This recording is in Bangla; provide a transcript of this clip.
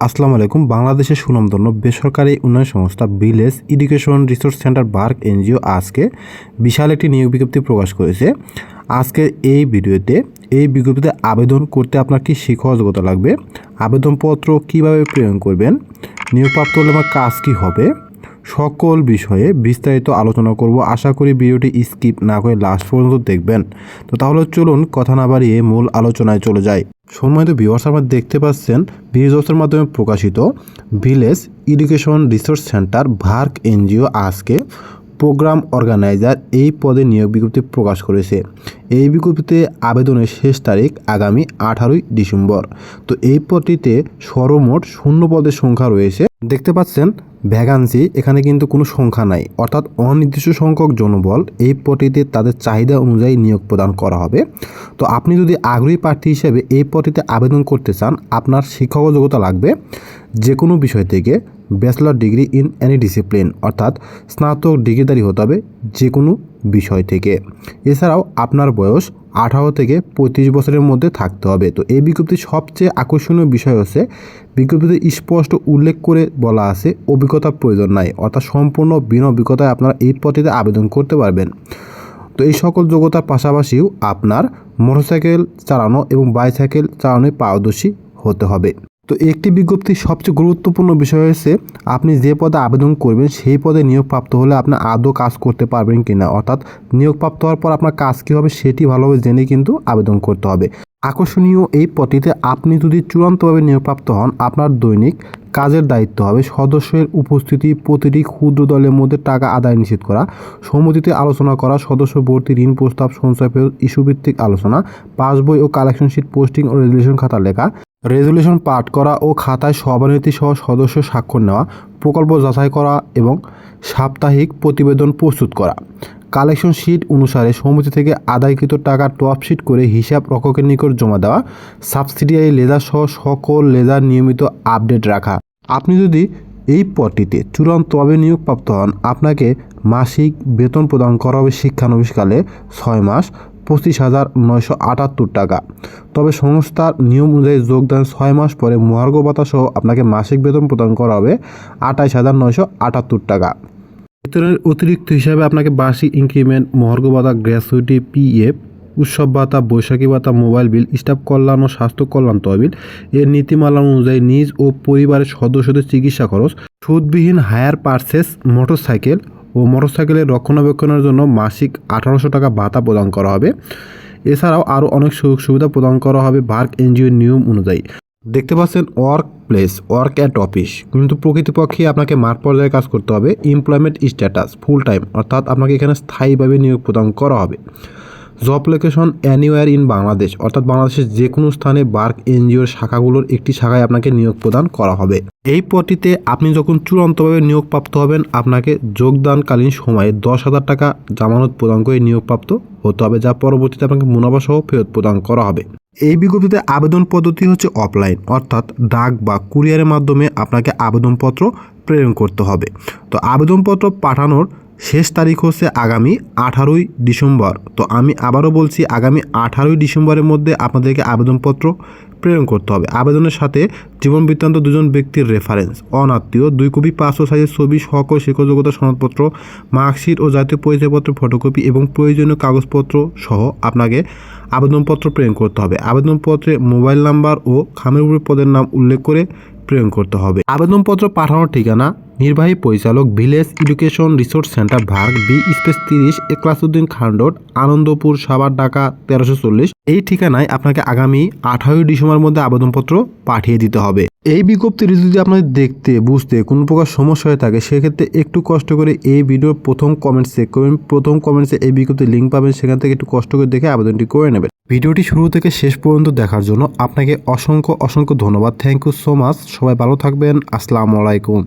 আসসালামু আলাইকুম। বাংলাদেশের সুনামধন্য বেসরকারি উন্নয়ন সংস্থা ভিলেজ এডুকেশন রিসোর্স সেন্টার বার্ক এনজিও আজকে বিশাল একটি নিয়োগ বিজ্ঞপ্তি প্রকাশ করেছে। আজকে এই ভিডিওতে, এই বিজ্ঞপ্তিতে আবেদন করতে আপনার কি শিক্ষা যোগ্যতা লাগবে? আবেদনপত্র কীভাবে প্রেরণ করবেন? নিয়োগপ্রাপ্ত হলে আমার কাজ কী হবে? সকল বিষয়ে বিস্তারিত আলোচনা করব। আশা করি ভিডিওটি স্কিপ না করে লাস্ট পর্যন্ত দেখবেন। তো তাহলে চলুন কথা না বাড়িয়ে মূল আলোচনায় চলে যাই। সম্মানিত ভিউয়ার্স আমরা দেখতে পাচ্ছেন ভিডিওসের মাধ্যমে প্রকাশিত village education resource centre VERC NGO আজকে প্রোগ্রাম অর্গানাইজার এই পদে নিয়োগ বিজ্ঞপ্তি প্রকাশ করেছে। এই বিজ্ঞপ্তিতে আবেদনের শেষ তারিখ আগামী আঠারোই ডিসেম্বর। তো এই পদটিতে সর্বমোট শূন্য পদের সংখ্যা রয়েছে। দেখতে পাচ্ছেন ভ্যাকান্সি এখানে কিন্তু কোনো সংখ্যা নাই। অর্থাৎ অনির্দিষ্ট সংখ্যক জনবল এই পটিতে তাদের চাহিদা অনুযায়ী নিয়োগ প্রদান করা হবে। তো আপনি যদি আগ্রহী প্রার্থী হিসেবে এই পটিতে আবেদন করতে চান, আপনার শিক্ষাগত যোগ্যতা লাগবে যে কোনো বিষয় থেকে। Bachelor degree in any discipline, অর্থাৎ স্নাতক ডিগ্রিধারী হতে হবে যে কোনো বিষয় থেকে। এছাড়াও আপনার বয়স আঠারো থেকে পঁয়ত্রিশ বছরের মধ্যে থাকতে হবে। তো এই বিজ্ঞপ্তির সবচেয়ে আকর্ষণীয় বিষয় হচ্ছে, বিজ্ঞপ্তিতে স্পষ্ট উল্লেখ করে বলা আছে অভিজ্ঞতা প্রয়োজন নাই। অর্থাৎ সম্পূর্ণ বিনা অভিজ্ঞতায় আপনারা এই পদ্ধতিতে আবেদন করতে পারবেন। তো এই সকল যোগ্যতার পাশাপাশিও আপনার মোটরসাইকেল চালানো এবং বাইসাইকেল চালানোয় পারদর্শী হতে হবে। তো একটি বিজ্ঞপ্তির সবচেয়ে গুরুত্বপূর্ণ বিষয় হচ্ছে আপনি যে পদে আবেদন করবেন সেই পদে নিয়োগপ্রাপ্ত হলে আপনি আদৌ কাজ করতে পারবেন কি না অর্থাৎ নিয়োগপ্রাপ্ত হওয়ার পর আপনার কাজ কী হবে সেটি ভালোভাবে জেনে কিন্তু আবেদন করতে হবে। আকর্ষণীয় এই পদটিতে আপনি যদি চূড়ান্তভাবে নিয়োগপ্রাপ্ত হন, আপনার দৈনিক কাজের দায়িত্ব হবে সদস্যের উপস্থিতি, প্রতিটি ক্ষুদ্র দলের মধ্যে টাকা আদায় নিশ্চিত করা সমিতিতে আলোচনা করা, সদস্য ভর্তি ঋণ প্রস্তাব, সঞ্চয় ইস্যুভিত্তিক আলোচনা, পাসবই ও কালেকশন শিট, পোস্টিং ও রেজুলেশন খাতা লেখা রেজুলেশন পাঠ করা ও খাতায় সভাপতি সহ সদস্য স্বাক্ষর নেওয়া, প্রকল্প যাচাই করা এবং সাপ্তাহিক প্রতিবেদন প্রস্তুত করা। কালেকশন শিট অনুসারে সমিতি থেকে আদায়কৃত টাকা টপ শিট করে হিসাব রক্ষকের নিকট জমা দেওয়া, সাবসিডিয়ারি লেজার সহ সকল লেজার নিয়মিত আপডেট রাখা। আপনি যদি এই পদটিতে চূড়ান্তভাবে নিয়োগপ্রাপ্ত হন, আপনাকে মাসিক বেতন প্রদান করা হবে শিক্ষানবিশকালে ছয় মাস পঁচিশ হাজার নয়শো আটাত্তর টাকা। তবে সংস্থার নিয়ম অনুযায়ী যোগদান ছয় মাস পরে মহার্ঘ ভাতা সহ আপনাকে মাসিক বেতন প্রদান করা হবে আঠাইশ হাজার নয়শো আটাত্তর টাকা। বেতনের অতিরিক্ত হিসাবে আপনাকে বার্ষিক ইনক্রিমেন্ট, মহার্ঘ ভাতা, গ্র্যাচুইটি, পিএফ, উৎসব ভাতা, বৈশাখী ভাতা, মোবাইল বিল, স্টাফ কল্যাণ ও স্বাস্থ্য কল্যাণ তহবিল, এর নীতিমালা অনুযায়ী নিজ ও পরিবারের সদস্যদের চিকিৎসা খরচ, সুদবিহীন হায়ার পার্সেস মোটরসাইকেল ও মোটরসাইকেলের রক্ষণাবেক্ষণের জন্য মাসিক আঠারোশো টাকা ভাতা প্রদান করা হবে। এছাড়াও আরও অনেক সুযোগ সুবিধা প্রদান করা হবে বার্ক এনজিওর নিয়ম অনুযায়ী। দেখতে পাচ্ছেন work place, work at office. কিন্তু প্রকৃতপক্ষে আপনাকে মাঠ পর্যায়ে কাজ করতে হবে, এমপ্লয়মেন্ট স্ট্যাটাস, ফুল টাইম, অর্থাৎ আপনাকে এখানে স্থায়ীভাবে নিয়োগ প্রদান করা হবে। Job location anywhere in Bangladesh, অর্থাৎ বাংলাদেশের যে কোনো স্থানে বার্ক এনজিওর শাখাগুলোর একটি শাখায় আপনাকে নিয়োগ প্রদান করা হবে। এই পদটিতে আপনি যখন চূড়ান্তভাবে নিয়োগপ্রাপ্ত হবেন, আপনাকে যোগদানকালীন সময়ে দশ হাজার টাকা জামানত প্রদান করে নিয়োগপ্রাপ্ত হতে হবে, যা পরবর্তীতে আপনাকে মুনাফা সহ ফেরত প্রদান করা হবে। এই বিজ্ঞপ্তিতে আবেদন পদ্ধতি হচ্ছে অফলাইন অর্থাৎ ডাক বা কুরিয়ারের মাধ্যমে আপনাকে আবেদনপত্র প্রেরণ করতে হবে। তো আবেদনপত্র পাঠানোর শেষ তারিখ হচ্ছে আগামী আঠারোই ডিসেম্বর। তো আমি আবারও বলছি, আগামী আঠারোই ডিসেম্বরের মধ্যে আপনাদেরকে আবেদনপত্র প্রেরণ করতে হবে। আবেদনের সাথে জীবন বৃত্তান্ত দুজন ব্যক্তির রেফারেন্স অনাত্মীয়, দুই কপি পাঁচশো সাইজের ছবি সকল শিক্ষযোগ্যতা সনদপত্র মার্কশিট ও জাতীয় পরিচয়পত্র ফটোকপি এবং প্রয়োজনীয় কাগজপত্র সহ আপনাকে আবেদনপত্র প্রেরণ করতে হবে। আবেদনপত্রে মোবাইল নাম্বার ও খামের উপরে পদের নাম উল্লেখ করে প্রেরণ করতে হবে। আবেদনপত্র পাঠানোর ঠিকানা, নির্বাহী পরিচালক ভিলেজ এডুকেশন রিসোর্স সেন্টার, ভাগ বি, স্পেস তিরিশ একলাসুদ্দিন খান রোড, আনন্দপুর সাবার ঢাকা, তেরোশো চল্লিশ। এই ঠিকানায় আপনাকে আগামী আঠারোই ডিসেম্বর মধ্যে আবেদনপত্র পাঠিয়ে দিতে হবে। এই বিজ্ঞপ্তিটি যদি আপনাদের দেখতে, বুঝতে কোনো প্রকার সমস্যা হয়ে থাকে, সেক্ষেত্রে একটু কষ্ট করে এই ভিডিওর প্রথম কমেন্টস করবেন প্রথম কমেন্টসে এই বিজ্ঞপ্তির লিঙ্ক পাবেন, সেখান থেকে একটু কষ্ট করে দেখে আবেদনটি করে নেবেন। ভিডিওটি শুরু থেকে শেষ পর্যন্ত দেখার জন্য আপনাকে অসংখ্য অসংখ্য ধন্যবাদ। থ্যাংক ইউ সো মাচ সবাই ভালো থাকবেন। আসসালামু আলাইকুম।